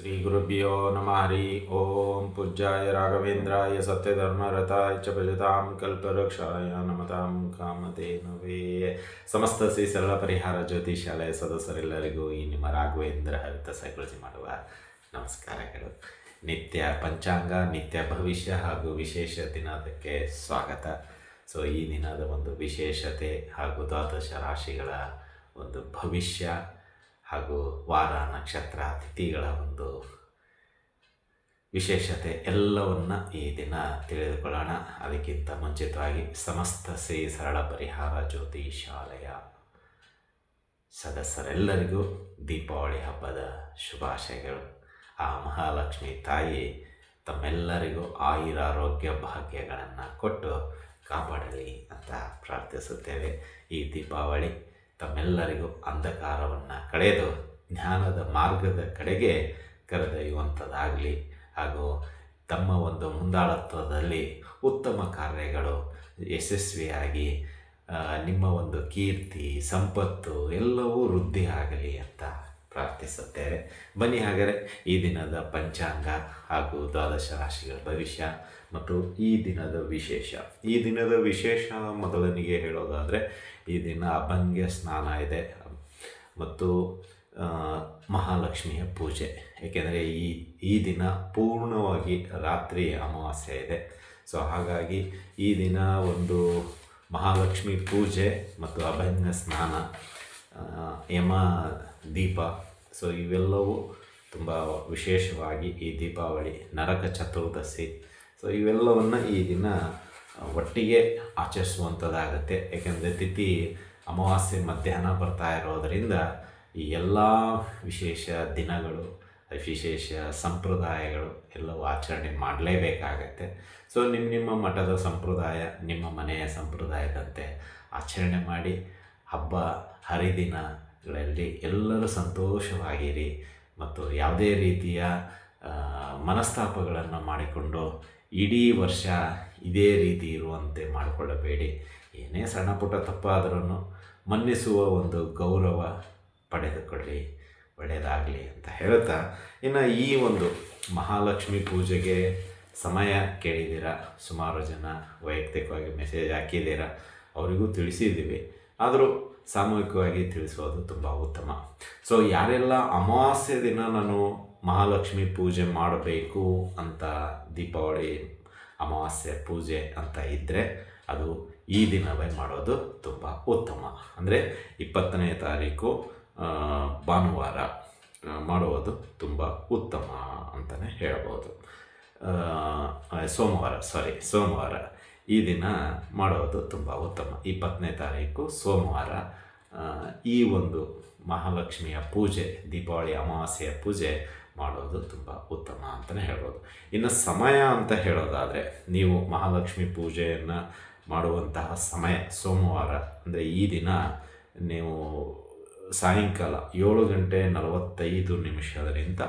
ಶ್ರೀ ಗುರುಭ್ಯೋ ನಮಃ ಹರಿ ಓಂ ಪೂಜ್ಯಾಯ ರಾಘವೇಂದ್ರಾಯ ಸತ್ಯಧರ್ಮರಥಾಯ ಚ ಭಜತಾಂ ಕಲ್ಪವೃಕ್ಷಾಯ ನಮತಾಂ ಕಾಮಧೇನವೇ ಸಮಸ್ತ ಶ್ರೀ ಸರಳ ಪರಿಹಾರ ಜ್ಯೋತಿಷಾಲಯ ಸದಸ್ಯರೆಲ್ಲರಿಗೂ ಈ ನಿಮ್ಮ ರಾಘವೇಂದ್ರ ಹರಿತ ಸೈಕಾಲಜಿ ಮಾಡುವ ನಮಸ್ಕಾರಗಳು ನಿತ್ಯ ಪಂಚಾಂಗ, ನಿತ್ಯ ಭವಿಷ್ಯ ಹಾಗೂ ವಿಶೇಷ ದಿನದಕ್ಕೆ ಸ್ವಾಗತ. ಸೊ, ಈ ದಿನದ ಒಂದು ವಿಶೇಷತೆ ಹಾಗೂ ದ್ವಾದಶ ರಾಶಿಗಳ ಒಂದು ಭವಿಷ್ಯ ಹಾಗೂ ವಾರ, ನಕ್ಷತ್ರ, ತಿಥಿಗಳ ಒಂದು ವಿಶೇಷತೆ ಎಲ್ಲವನ್ನು ಈ ದಿನ ತಿಳಿದುಕೊಳ್ಳೋಣ. ಅದಕ್ಕಿಂತ ಮುಂಚಿತವಾಗಿ ಸಮಸ್ತ ಶ್ರೀ ಸರಳ ಪರಿಹಾರ ಜ್ಯೋತಿ ಶಾಲೆಯ ಸದಸ್ಯರೆಲ್ಲರಿಗೂ ದೀಪಾವಳಿ ಹಬ್ಬದ ಶುಭಾಶಯಗಳು. ಆ ಮಹಾಲಕ್ಷ್ಮಿ ತಾಯಿ ತಮ್ಮೆಲ್ಲರಿಗೂ ಆಯುರಾರೋಗ್ಯ ಭಾಗ್ಯಗಳನ್ನು ಕೊಟ್ಟು ಕಾಪಾಡಲಿ ಅಂತ ಪ್ರಾರ್ಥಿಸುತ್ತೇವೆ. ಈ ದೀಪಾವಳಿ ತಮ್ಮೆಲ್ಲರಿಗೂ ಅಂಧಕಾರವನ್ನು ಕಳೆದು ಜ್ಞಾನದ ಮಾರ್ಗದ ಕಡೆಗೆ ಕರೆದೊಯ್ಯುವಂಥದ್ದಾಗಲಿ ಹಾಗೂ ತಮ್ಮ ಒಂದು ಮುಂದಾಳತ್ವದಲ್ಲಿ ಉತ್ತಮ ಕಾರ್ಯಗಳು ಯಶಸ್ವಿಯಾಗಿ ನಿಮ್ಮ ಒಂದು ಕೀರ್ತಿ, ಸಂಪತ್ತು ಎಲ್ಲವೂ ವೃದ್ಧಿ ಆಗಲಿ ಅಂತ ಪ್ರಾರ್ಥಿಸುತ್ತೇವೆ. ಬನ್ನಿ ಹಾಗಾದರೆ ಈ ದಿನದ ಪಂಚಾಂಗ ಹಾಗೂ ದ್ವಾದಶ ರಾಶಿಗಳ ಭವಿಷ್ಯ. ಮತ್ತು ಈ ದಿನದ ವಿಶೇಷ. ಈ ದಿನದ ವಿಶೇಷ ಮೊದಲನಿಗೆ ಹೇಳೋದಾದರೆ, ಈ ದಿನ ಅಭಂಗ್ಯ ಸ್ನಾನ ಇದೆ. ಮತ್ತು ಮಹಾಲಕ್ಷ್ಮಿಯ ಪೂಜೆ. ಏಕೆಂದರೆ ಈ ಈ ದಿನ ಪೂರ್ಣವಾಗಿ ರಾತ್ರಿ ಅಮಾವಾಸ್ಯೆ ಇದೆ. ಸೊ, ಹಾಗಾಗಿ ಈ ದಿನ ಒಂದು ಮಹಾಲಕ್ಷ್ಮಿ ಪೂಜೆ ಮತ್ತು ಅಭಂಗ ಸ್ನಾನ ಯಮ ದೀಪ. ಸೊ, ಇವೆಲ್ಲವೂ ತುಂಬ ವಿಶೇಷವಾಗಿ ಈ ದೀಪಾವಳಿ, ನರಕ ಚತುರ್ದಶಿ ಸೊ ಇವೆಲ್ಲವನ್ನು ಈ ದಿನ ಒಟ್ಟಿಗೆ ಆಚರಿಸುವಂಥದ್ದಾಗತ್ತೆ ಏಕೆಂದರೆ ತಿಥಿ ಅಮಾವಾಸ್ಯೆ ಮಧ್ಯಾಹ್ನ ಬರ್ತಾ ಇರೋದರಿಂದ ಈ ಎಲ್ಲ ವಿಶೇಷ ದಿನಗಳು, ವಿಶೇಷ ಸಂಪ್ರದಾಯಗಳು ಎಲ್ಲವೂ ಆಚರಣೆ ಮಾಡಲೇಬೇಕಾಗತ್ತೆ. ಸೊ ನಿಮ್ಮ ನಿಮ್ಮ ಮಠದ ಸಂಪ್ರದಾಯ, ನಿಮ್ಮ ಮನೆಯ ಸಂಪ್ರದಾಯದಂತೆ ಆಚರಣೆ ಮಾಡಿ, ಹಬ್ಬ, ಹರಿದಿನಗಳಲ್ಲಿ ಎಲ್ಲರೂ ಸಂತೋಷವಾಗಿರಿ ಮತ್ತು ಯಾವುದೇ ರೀತಿಯ ಮನಸ್ತಾಪಗಳನ್ನು ಮಾಡಿಕೊಂಡು ಇಡೀ ವರ್ಷ ಇದೇ ರೀತಿ ಇರುವಂತೆ ಮಾಡಿಕೊಳ್ಳಬೇಡಿ. ಏನೇ ಸಣ್ಣ ಪುಟ್ಟ ತಪ್ಪಾದರೂ ಮನ್ನಿಸುವ ಒಂದು ಗೌರವ ಪಡೆದುಕೊಳ್ಳಿ. ಒಳ್ಳೆಯದಾಗಲಿ ಅಂತ ಹೇಳ್ತಾ ಇನ್ನು ಈ ಒಂದು ಮಹಾಲಕ್ಷ್ಮಿ ಪೂಜೆಗೆ ಸಮಯ ಕೇಳಿದ್ದೀರ? ಸುಮಾರು ಜನ ವೈಯಕ್ತಿಕವಾಗಿ ಮೆಸೇಜ್ ಹಾಕಿದ್ದೀರ? ಅವರಿಗೂ ತಿಳಿಸಿದ್ದೀವಿ. ಆದರೂ ಸಾಮೂಹಿಕವಾಗಿ ತಿಳಿಸೋದು ತುಂಬ ಉತ್ತಮ. ಸೊ, ಯಾರೆಲ್ಲ ಅಮಾವಾಸ್ಯೆ ದಿನ ನಾನು ಮಹಾಲಕ್ಷ್ಮಿ ಪೂಜೆ ಮಾಡಬೇಕು ಅಂತ ದೀಪಾವಳಿ ಅಮಾವಾಸ್ಯೆ ಪೂಜೆ ಅಂತ ಇದ್ದರೆ ಅದು ಈ ದಿನವೇ ಮಾಡೋದು ತುಂಬ ಉತ್ತಮ. ಅಂದರೆ ಇಪ್ಪತ್ತನೇ ತಾರೀಕು ಭಾನುವಾರ ಮಾಡುವುದು ತುಂಬ ಉತ್ತಮ ಅಂತಲೇ ಹೇಳ್ಬೋದು. ಸೋಮವಾರ ಸಾರಿ ಸೋಮವಾರ ಈ ದಿನ ಮಾಡೋದು ತುಂಬ ಉತ್ತಮ. ಇಪ್ಪತ್ತನೇ ತಾರೀಕು, ಸೋಮವಾರ ಈ ಒಂದು ಮಹಾಲಕ್ಷ್ಮಿಯ ಪೂಜೆ, ದೀಪಾವಳಿ ಅಮಾವಾಸ್ಯೆಯ ಪೂಜೆ ಮಾಡೋದು ತುಂಬ ಉತ್ತಮ ಅಂತಲೇ ಹೇಳ್ಬೋದು. ಇನ್ನು ಸಮಯ ಅಂತ ಹೇಳೋದಾದರೆ, ನೀವು ಮಹಾಲಕ್ಷ್ಮಿ ಪೂಜೆಯನ್ನು ಮಾಡುವಂತಹ ಸಮಯ ಸೋಮವಾರ, ಅಂದರೆ ಈ ದಿನ ನೀವು ಸಾಯಂಕಾಲ ಏಳು ಗಂಟೆ ನಲವತ್ತೈದು ನಿಮಿಷದಿಂದ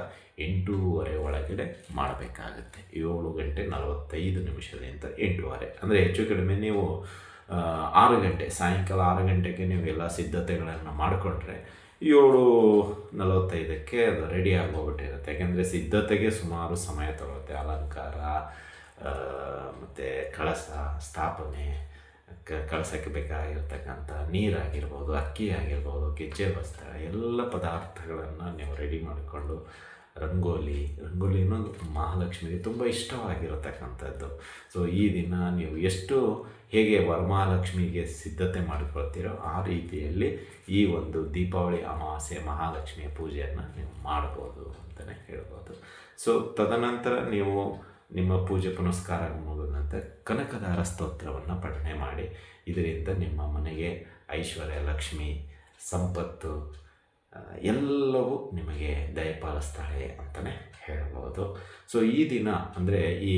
ಎಂಟೂವರೆ ಒಳಗಡೆ ಮಾಡಬೇಕಾಗುತ್ತೆ. ಏಳು ಗಂಟೆ ನಲವತ್ತೈದು ನಿಮಿಷದಿಂದ ಎಂಟೂವರೆ. ಅಂದರೆ ಹೆಚ್ಚು ಕಡಿಮೆ ನೀವು ಆರು ಗಂಟೆ, ಸಾಯಂಕಾಲ ಆರು ಗಂಟೆಗೆ ನೀವು ಎಲ್ಲ ಸಿದ್ಧತೆಗಳನ್ನು ಮಾಡಿಕೊಂಡ್ರೆ ಏಳು ನಲವತ್ತೈದಕ್ಕೆ ಅದು ರೆಡಿ ಆಗೋಗ್ಬಿಟ್ಟಿರುತ್ತೆ. ಯಾಕೆಂದರೆ ಸಿದ್ಧತೆಗೆ ಸುಮಾರು ಸಮಯ ತಗೊಳುತ್ತೆ. ಅಲಂಕಾರ ಮತ್ತು ಕಳಸ, ಸ್ಥಾಪನೆ, ಕ, ಕಳಸಕ್ಕೆ ಬೇಕಾಗಿರ್ತಕ್ಕಂಥ ನೀರಾಗಿರ್ಬೋದು ಅಕ್ಕಿ ಆಗಿರ್ಬೋದು ಗೆಜ್ಜೆ, ವಸ್ತ್ರ ಎಲ್ಲ ಪದಾರ್ಥಗಳನ್ನು ನೀವು ರೆಡಿ ಮಾಡಿಕೊಂಡು ರಂಗೋಲಿ ರಂಗೋಲಿ ಅನ್ನೋದು ಮಹಾಲಕ್ಷ್ಮಿಗೆ ತುಂಬ ಇಷ್ಟವಾಗಿರತಕ್ಕಂಥದ್ದು. ಸೊ ಈ ದಿನ ನೀವು ಎಷ್ಟು ಹೇಗೆ ವರಮಹಾಲಕ್ಷ್ಮಿಗೆ ಸಿದ್ಧತೆ ಮಾಡಿಕೊಳ್ತೀರೋ ಆ ರೀತಿಯಲ್ಲಿ ಈ ಒಂದು ದೀಪಾವಳಿ ಅಮಾವಾಸ್ಯೆ ಮಹಾಲಕ್ಷ್ಮಿಯ ಪೂಜೆಯನ್ನು ನೀವು ಮಾಡ್ಬೋದು ಅಂತಲೇ ಹೇಳ್ಬೋದು. ಸೊ ತದನಂತರ ನೀವು ನಿಮ್ಮ ಪೂಜೆ ಪುನಸ್ಕಾರ ಮುಗಿದ ನಂತರ ಕನಕದಾರ ಸ್ತೋತ್ರವನ್ನು ಪಠನೆ ಮಾಡಿ. ಇದರಿಂದ ನಿಮ್ಮ ಮನೆಗೆ ಐಶ್ವರ್ಯ, ಲಕ್ಷ್ಮಿ, ಸಂಪತ್ತು ಎಲ್ಲವೂ ನಿಮಗೆ ದಯಪಾಲಿಸ್ತಾಳೆ ಅಂತಲೇ ಹೇಳಬಹುದು ಸೊ ಈ ದಿನ ಅಂದರೆ ಈ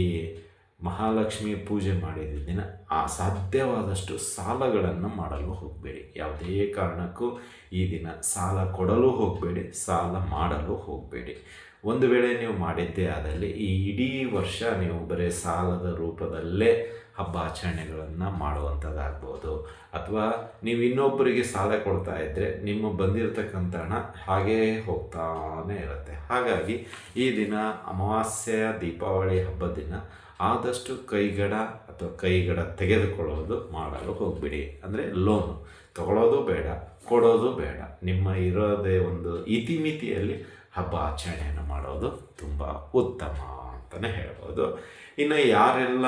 ಮಹಾಲಕ್ಷ್ಮಿ ಪೂಜೆ ಮಾಡಿದ ದಿನ ಆ ಸಾಧ್ಯವಾದಷ್ಟು ಸಾಲಗಳನ್ನು ಮಾಡಲು ಹೋಗಬೇಡಿ. ಯಾವುದೇ ಕಾರಣಕ್ಕೂ ಈ ದಿನ ಸಾಲ ಕೊಡಲು ಹೋಗಬೇಡಿ, ಸಾಲ ಮಾಡಲು ಹೋಗಬೇಡಿ. ಒಂದು ವೇಳೆ ನೀವು ಮಾಡಿದ್ದೇ ಆದಲ್ಲಿ ಈ ಇಡೀ ವರ್ಷ ನೀವು ಬರೀ ಸಾಲದ ರೂಪದಲ್ಲೇ ಹಬ್ಬ ಆಚರಣೆಗಳನ್ನು ಮಾಡುವಂಥದ್ದಾಗ್ಬೋದು. ಅಥವಾ ನೀವು ಇನ್ನೊಬ್ಬರಿಗೆ ಸಾಲ ಕೊಡ್ತಾ ಇದ್ದರೆ ನಿಮ್ಮ ಬಂದಿರತಕ್ಕಂಥ ಹಣ ಹಾಗೇ ಹೋಗ್ತಾನೇ ಇರುತ್ತೆ. ಹಾಗಾಗಿ ಈ ದಿನ ಅಮಾವಾಸ್ಯೆಯ ದೀಪಾವಳಿ ಹಬ್ಬದ ದಿನ ಆದಷ್ಟು ಕೈಗಡ ಅಥವಾ ಕೈಗಡ ತೆಗೆದುಕೊಳ್ಳೋದು ಮಾಡಲು ಹೋಗ್ಬಿಡಿ. ಅಂದರೆ ಲೋನು ತಗೊಳ್ಳೋದು ಬೇಡ, ಕೊಡೋದು ಬೇಡ. ನಿಮ್ಮ ಇರೋದೇ ಒಂದು ಇತಿಮಿತಿಯಲ್ಲಿ ಹಬ್ಬ ಆಚರಣೆಯನ್ನು ಮಾಡೋದು ತುಂಬ ಉತ್ತಮ ಅಂತಲೇ ಹೇಳ್ಬೋದು. ಇನ್ನು ಯಾರೆಲ್ಲ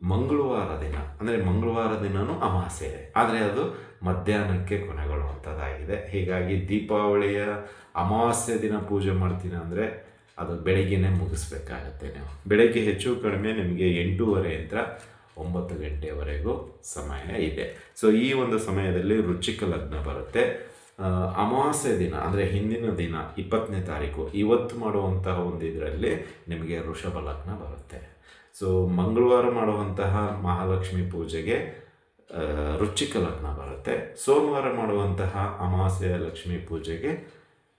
ಮಂಗಳವಾರ ದಿನ, ಅಂದರೆ ಮಂಗಳವಾರ ದಿನವೂ ಅಮಾವಾಸ್ಯೆ ಇದೆ ಆದರೆ ಅದು ಮಧ್ಯಾಹ್ನಕ್ಕೆ ಕೊನೆಗೊಳ್ಳುವಂಥದ್ದಾಗಿದೆ. ಹೀಗಾಗಿ ದೀಪಾವಳಿಯ ಅಮಾವಾಸ್ಯೆ ದಿನ ಪೂಜೆ ಮಾಡ್ತೀನಿ ಅಂದರೆ ಅದು ಬೆಳಗ್ಗೆನೇ ಮುಗಿಸ್ಬೇಕಾಗತ್ತೆ ನೀವು. ಬೆಳಗ್ಗೆ ಹೆಚ್ಚು ಕಡಿಮೆ ನಿಮಗೆ ಎಂಟೂವರೆಯಿಂದ ಒಂಬತ್ತು ಗಂಟೆವರೆಗೂ ಸಮಯ ಇದೆ. ಸೊ ಈ ಒಂದು ಸಮಯದಲ್ಲಿ ರುಚಿಕ ಲಗ್ನ ಬರುತ್ತೆ. ಅಮಾವಾಸ್ಯೆ ದಿನ, ಅಂದರೆ ಹಿಂದಿನ ದಿನ ಇಪ್ಪತ್ತನೇ ತಾರೀಕು, ಇವತ್ತು ಮಾಡುವಂತಹ ಒಂದು ಇದರಲ್ಲಿ ನಿಮಗೆ ಋಷಭ ಲಗ್ನ ಬರುತ್ತೆ. ಸೊ ಮಂಗಳವಾರ ಮಾಡುವಂತಹ ಮಹಾಲಕ್ಷ್ಮಿ ಪೂಜೆಗೆ ರುಚಿಕ ಲಗ್ನ ಬರುತ್ತೆ. ಸೋಮವಾರ ಮಾಡುವಂತಹ ಅಮಾವಾಸ್ಯ ಲಕ್ಷ್ಮಿ ಪೂಜೆಗೆ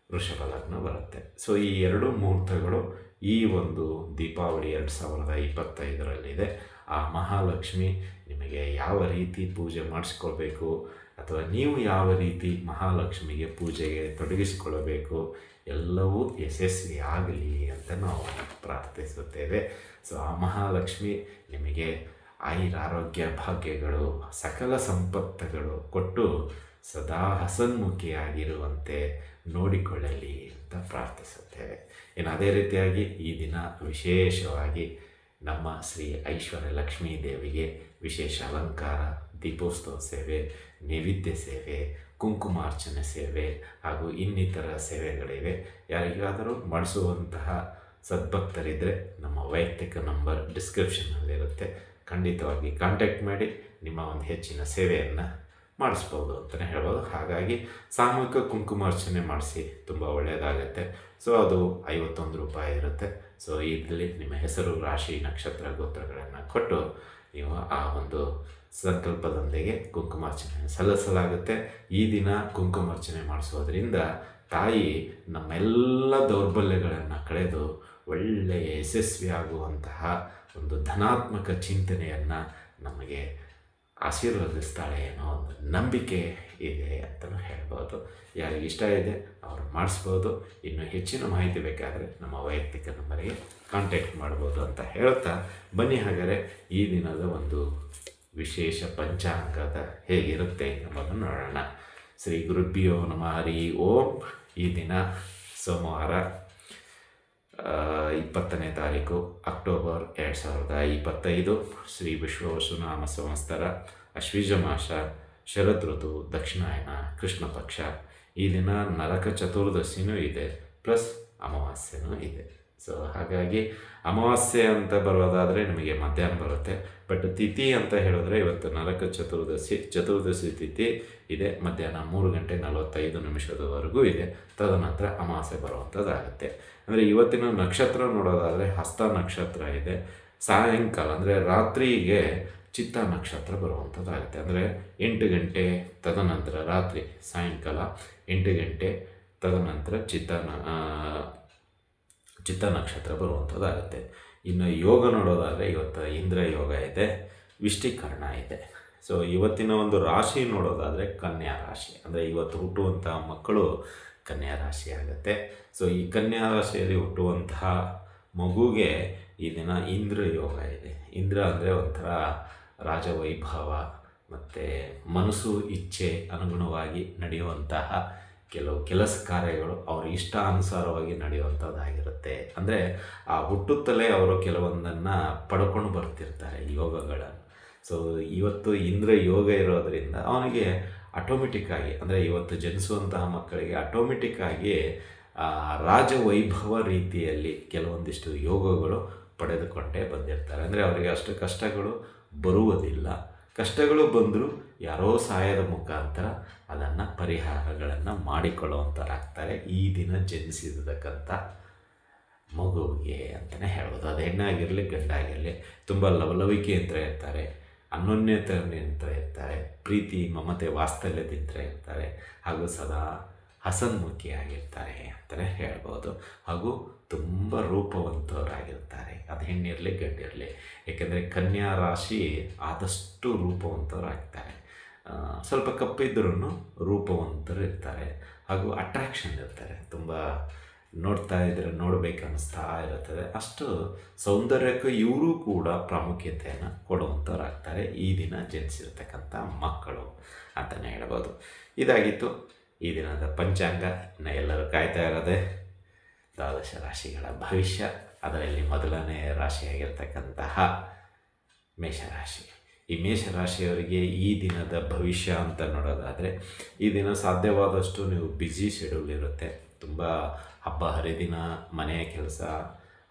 ವೃಷಭ ಲಗ್ನ ಬರುತ್ತೆ. ಸೊ ಈ ಎರಡು ಮುಹೂರ್ತಗಳು ಈ ಒಂದು ದೀಪಾವಳಿ ಎರಡು ಸಾವಿರದ ಇಪ್ಪತ್ತೈದರಲ್ಲಿದೆ. ಆ ಮಹಾಲಕ್ಷ್ಮಿ ನಿಮಗೆ ಯಾವ ರೀತಿ ಪೂಜೆ ಮಾಡಿಸ್ಕೊಳ್ಬೇಕು, ಅಥವಾ ನೀವು ಯಾವ ರೀತಿ ಮಹಾಲಕ್ಷ್ಮಿಗೆ ಪೂಜೆಗೆ ತೊಡಗಿಸಿಕೊಳ್ಳಬೇಕು ಎಲ್ಲವೂ ಯಶಸ್ವಿ ಆಗಲಿ ಅಂತ ನಾವು ಪ್ರಾರ್ಥಿಸುತ್ತೇವೆ. ಸೊ ಆ ಮಹಾಲಕ್ಷ್ಮಿ ನಿಮಗೆ ಆಯುರ ಆರೋಗ್ಯ ಭಾಗ್ಯಗಳು, ಸಕಲ ಸಂಪತ್ತುಗಳು ಕೊಟ್ಟು ಸದಾ ಹಸನ್ಮುಖಿಯಾಗಿರುವಂತೆ ನೋಡಿಕೊಳ್ಳಲಿ ಅಂತ ಪ್ರಾರ್ಥಿಸುತ್ತೇವೆ. ಇನ್ನು ಅದೇ ರೀತಿಯಾಗಿ ಈ ದಿನ ವಿಶೇಷವಾಗಿ ನಮ್ಮ ಶ್ರೀ ಐಶ್ವರ್ಯ ಲಕ್ಷ್ಮೀ ದೇವಿಗೆ ವಿಶೇಷ ಅಲಂಕಾರ, ದೀಪೋತ್ಸವ ಸೇವೆ, ನೈವೇದ್ಯ ಸೇವೆ ಕುಂಕುಮಾರ್ಚನೆ ಸೇವೆ ಹಾಗೂ ಇನ್ನಿತರ ಸೇವೆಗಳಿವೆ. ಯಾರಿಗಾದರೂ ಮಾಡಿಸುವಂತಹ ಸದ್ಭಕ್ತರಿದ್ದರೆ ನಮ್ಮ ವೈಯಕ್ತಿಕ ನಂಬರ್ ಡಿಸ್ಕ್ರಿಪ್ಷನ್ನಲ್ಲಿರುತ್ತೆ ಖಂಡಿತವಾಗಿ ಕಾಂಟ್ಯಾಕ್ಟ್ ಮಾಡಿ, ನಿಮ್ಮ ಒಂದು ಹೆಚ್ಚಿನ ಸೇವೆಯನ್ನು ಮಾಡಿಸ್ಬೋದು ಅಂತಲೇ ಹೇಳ್ಬೋದು. ಹಾಗಾಗಿ ಸಾಮೂಹಿಕ ಕುಂಕುಮಾರ್ಚನೆ ಮಾಡಿಸಿ ತುಂಬ ಒಳ್ಳೆಯದಾಗತ್ತೆ. ಸೊ ಅದು ಐವತ್ತೊಂದು ರೂಪಾಯಿ ಇರುತ್ತೆ. ಸೊ ಇದರಲ್ಲಿ ನಿಮ್ಮ ಹೆಸರು, ರಾಶಿ, ನಕ್ಷತ್ರ, ಗೋತ್ರಗಳನ್ನು ಕೊಟ್ಟು ನೀವು ಆ ಒಂದು ಸಂಕಲ್ಪದೊಂದಿಗೆ ಕುಂಕುಮಾರ್ಚನೆ ಸಲ್ಲಿಸಲಾಗುತ್ತೆ. ಈ ದಿನ ಕುಂಕುಮಾರ್ಚನೆ ಮಾಡಿಸೋದ್ರಿಂದ ತಾಯಿ ನಮ್ಮೆಲ್ಲ ದೌರ್ಬಲ್ಯಗಳನ್ನು ಕಳೆದು ಒಳ್ಳೆಯ ಯಶಸ್ವಿಯಾಗುವಂತಹ ಒಂದು ಧನಾತ್ಮಕ ಚಿಂತನೆಯನ್ನು ನಮಗೆ ಆಶೀರ್ವದಿಸ್ತಾಳೆ ಅನ್ನೋ ಒಂದು ನಂಬಿಕೆ ಇದೆ ಅಂತಲೂ ಹೇಳ್ಬೋದು. ಯಾರಿಗೆ ಇಷ್ಟ ಇದೆ ಅವರು ಮಾಡಿಸ್ಬೋದು. ಇನ್ನು ಹೆಚ್ಚಿನ ಮಾಹಿತಿ ಬೇಕಾದರೆ ನಮ್ಮ ವೈಯಕ್ತಿಕ ನಂಬರಿಗೆ ಕಾಂಟ್ಯಾಕ್ಟ್ ಮಾಡ್ಬೋದು ಅಂತ ಹೇಳ್ತಾ ಬನ್ನಿ ಹಾಗಾದರೆ ಈ ದಿನದ ಒಂದು ವಿಶೇಷ ಪಂಚಾಂಗದ ಹೇಗಿರುತ್ತೆ ಎಂಬುದನ್ನು ನೋಡೋಣ. ಶ್ರೀ ಗುರುಭ್ಯೋ ನಮಃ. ಹರಿ ಓಂ. ಈ ದಿನ ಸೋಮವಾರ ಇಪ್ಪತ್ತನೇ ತಾರೀಕು ಅಕ್ಟೋಬರ್ ಎರಡು ಸಾವಿರದ ಇಪ್ಪತ್ತೈದು. ಶ್ರೀ ವಿಶ್ವವಸುನಾಮ ಅಶ್ವೀಜ ಮಾಸ ಶರತ್ ಋತು, ದಕ್ಷಿಣಾಯನ, ಕೃಷ್ಣ ಪಕ್ಷ. ಈ ದಿನ ನರಕ ಚತುರ್ದಶಿನೂ ಇದೆ, ಪ್ಲಸ್ ಅಮಾವಾಸ್ಯನೂ ಇದೆ. ಸೊ ಹಾಗಾಗಿ ಅಮಾವಾಸ್ಯೆ ಅಂತ ಬರೋದಾದರೆ ನಿಮಗೆ ಮಧ್ಯಾಹ್ನ ಬರುತ್ತೆ. ಬಟ್ ತಿಥಿ ಅಂತ ಹೇಳಿದ್ರೆ ಇವತ್ತು ನರಕ ಚತುರ್ದಶಿ ಚತುರ್ದಶಿ ತಿಥಿ ಇದೆ. ಮಧ್ಯಾಹ್ನ ಮೂರು ಗಂಟೆ ನಲವತ್ತೈದು ನಿಮಿಷದವರೆಗೂ ಇದೆ. ತದನಂತರ ಅಮಾವಾಸ್ಯೆ ಬರುವಂಥದ್ದಾಗುತ್ತೆ ಅಂದರೆ ಇವತ್ತಿನ ನಕ್ಷತ್ರ ನೋಡೋದಾದರೆ ಹಸ್ತ ನಕ್ಷತ್ರ ಇದೆ. ಸಾಯಂಕಾಲ ಅಂದರೆ ರಾತ್ರಿಗೆ ಚಿತ್ತ ನಕ್ಷತ್ರ ಬರುವಂಥದ್ದಾಗುತ್ತೆ ಅಂದರೆ ಎಂಟು ಗಂಟೆ ತದನಂತರ ರಾತ್ರಿ ಸಾಯಂಕಾಲ, ಎಂಟು ಗಂಟೆ ತದನಂತರ ಚಿತ್ತ ಚಿತ್ತ ನಕ್ಷತ್ರ ಬರುವಂಥದ್ದಾಗುತ್ತೆ. ಇನ್ನು ಯೋಗ ನೋಡೋದಾದರೆ ಇವತ್ತು ಇಂದ್ರ ಯೋಗ ಇದೆ, ವಿಷ್ಟಿಕರಣ ಇದೆ. ಸೊ ಇವತ್ತಿನ ಒಂದು ರಾಶಿ ನೋಡೋದಾದರೆ ಕನ್ಯಾ ರಾಶಿ. ಅಂದರೆ ಇವತ್ತು ಹುಟ್ಟುವಂತಹ ಮಕ್ಕಳು ಕನ್ಯಾ ರಾಶಿ ಆಗುತ್ತೆ. ಸೊ ಈ ಕನ್ಯಾ ರಾಶಿಯಲ್ಲಿ ಹುಟ್ಟುವಂತಹ ಮಗುಗೆ ಈ ದಿನ ಇಂದ್ರ ಯೋಗ ಇದೆ. ಇಂದ್ರ ಅಂದರೆ ಒಂಥರ ರಾಜವೈಭವ ಮತ್ತು ಮನಸ್ಸು, ಇಚ್ಛೆ ಅನುಗುಣವಾಗಿ ನಡೆಯುವಂತಹ ಕೆಲವು ಕೆಲಸ ಕಾರ್ಯಗಳು ಅವ್ರ ಇಷ್ಟ ಅನುಸಾರವಾಗಿ ನಡೆಯುವಂಥದ್ದಾಗಿರುತ್ತೆ ಅಂದರೆ ಆ ಹುಟ್ಟುತ್ತಲೇ ಅವರು ಕೆಲವೊಂದನ್ನು ಪಡ್ಕೊಂಡು ಬರ್ತಿರ್ತಾರೆ ಯೋಗಗಳ ಸೊ ಇವತ್ತು ಇಂದ್ರ ಯೋಗ ಇರೋದರಿಂದ ಅವನಿಗೆ ಆಟೋಮೆಟಿಕ್ಕಾಗಿ ಅಂದರೆ ಇವತ್ತು ಜನಿಸುವಂತಹ ಮಕ್ಕಳಿಗೆ ಆಟೋಮೆಟಿಕ್ಕಾಗಿ ರಾಜವೈಭವ ರೀತಿಯಲ್ಲಿ ಕೆಲವೊಂದಿಷ್ಟು ಯೋಗಗಳು ಪಡೆದುಕೊಂಡೇ ಬಂದಿರ್ತಾರೆ. ಅಂದರೆ ಅವರಿಗೆ ಅಷ್ಟು ಕಷ್ಟಗಳು ಬರುವುದಿಲ್ಲ. ಕಷ್ಟಗಳು ಬಂದರೂ ಯಾರೋ ಸಹಾಯದ ಮುಖಾಂತರ ಅದನ್ನು ಪರಿಹಾರಗಳನ್ನು ಮಾಡಿಕೊಳ್ಳುವಂಥರಾಗ್ತಾರೆ ಈ ದಿನ ಜನಿಸಿದಕ್ಕಂಥ ಮಗುವಿಗೆ ಅಂತಲೇ ಹೇಳ್ಬೋದು. ಅದು ಹೆಣ್ಣಾಗಿರಲಿ, ಗಂಡಾಗಿರಲಿ ತುಂಬ ಲವಲವಿಕೆಯಿಂದ ಇರ್ತಾರೆ ಅನ್ಯೋನ್ಯತೆಯಿಂದ ಇರ್ತಾರೆ, ಪ್ರೀತಿ, ಮಮತೆ ವಾತ್ಸಲ್ಯದಿಂದ ಇರ್ತಾರೆ. ಹಾಗೂ ಸದಾ ಹಸನ್ಮುಖಿಯಾಗಿರ್ತಾರೆ ಅಂತಲೇ ಹೇಳ್ಬೋದು. ಹಾಗೂ ತುಂಬ ರೂಪವಂತವರಾಗಿರ್ತಾರೆ. ಅದು ಹೆಣ್ಣಿರಲಿ, ಗಂಡಿರಲಿ. ಏಕೆಂದರೆ ಕನ್ಯಾ ರಾಶಿ ಆದಷ್ಟು ರೂಪವಂತವರಾಗ್ತಾರೆ. ಸ್ವಲ್ಪ ಕಪ್ಪಿದ್ರೂ ರೂಪವಂತರು ಇರ್ತಾರೆ ಹಾಗೂ ಅಟ್ರಾಕ್ಷನ್ ಇರ್ತಾರೆ. ತುಂಬ ನೋಡ್ತಾ ಇದ್ರೆ ನೋಡ್ಬೇಕು ಅನ್ನಿಸ್ತಾ ಇರುತ್ತದೆ. ಅಷ್ಟು ಸೌಂದರ್ಯಕ್ಕೂ ಇವರು ಕೂಡ ಪ್ರಾಮುಖ್ಯತೆಯನ್ನು ಕೊಡುವಂಥವ್ರಾಗ್ತಾರೆ ಈ ದಿನ ಜನಿಸಿರ್ತಕ್ಕಂಥ ಮಕ್ಕಳು ಅಂತಲೇ ಹೇಳ್ಬೋದು. ಇದಾಗಿತ್ತು ಈ ದಿನದ ಪಂಚಾಂಗ ಇನ್ನು ಎಲ್ಲರೂ ಕಾಯ್ತಾ ಇರೋದೆ. ದ್ವಾದಶ ರಾಶಿಗಳ ಭವಿಷ್ಯ. ಅದರಲ್ಲಿ ಮೊದಲನೇ ರಾಶಿಯಾಗಿರ್ತಕ್ಕಂತಹ ಮೇಷರಾಶಿ. ಈ ಮೇಷರಾಶಿಯವರಿಗೆ ಈ ದಿನದ ಭವಿಷ್ಯ ಅಂತ ನೋಡೋದಾದರೆ, ಈ ದಿನ ಸಾಧ್ಯವಾದಷ್ಟು ನೀವು ಬ್ಯುಸಿ ಶೆಡ್ಯೂಲ್ ಇರುತ್ತೆ. ತುಂಬ ಹಬ್ಬ ಹರಿದಿನ ಮನೆಯ ಕೆಲಸ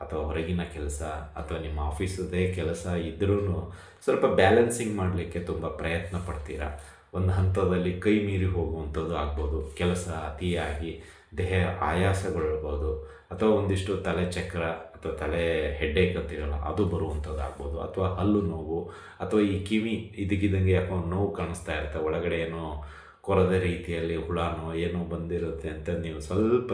ಅಥವಾ ಹೊರಗಿನ ಕೆಲಸ ಅಥವಾ ನಿಮ್ಮ ಆಫೀಸದೇ ಕೆಲಸ ಇದ್ರೂ ಸ್ವಲ್ಪ ಬ್ಯಾಲೆನ್ಸಿಂಗ್ ಮಾಡಲಿಕ್ಕೆ ತುಂಬ ಪ್ರಯತ್ನ ಪಡ್ತೀರಾ? ಒಂದು ಹಂತದಲ್ಲಿ ಕೈ ಮೀರಿ ಹೋಗುವಂಥದ್ದು ಆಗ್ಬೋದು. ಕೆಲಸ ಅತಿಯಾಗಿ, ದೇಹ ಆಯಾಸಗಳಿರ್ಬೋದು ಅಥವಾ ಒಂದಿಷ್ಟು ತಲೆ ಚಕ್ರ ಅಥವಾ ತಲೆ ಹೆಡ್ಡೇಕ್ ಅಂತೀರಲ್ಲ ಅದು ಬರುವಂಥದ್ದು ಆಗ್ಬೋದು. ಅಥವಾ ಹಲ್ಲು ನೋವು, ಅಥವಾ ಈ ಕಿವಿ ಇದಕ್ಕಿದ್ದಂಗೆ ಯಾಕೋ ನೋವು ಕಾಣಿಸ್ತಾ ಇರುತ್ತೆ. ಒಳಗಡೆ ಏನೋ ಕೊರದ ರೀತಿಯಲ್ಲಿ ಹುಳನೋ ಏನೋ ಬಂದಿರುತ್ತೆ ಅಂತ ನೀವು ಸ್ವಲ್ಪ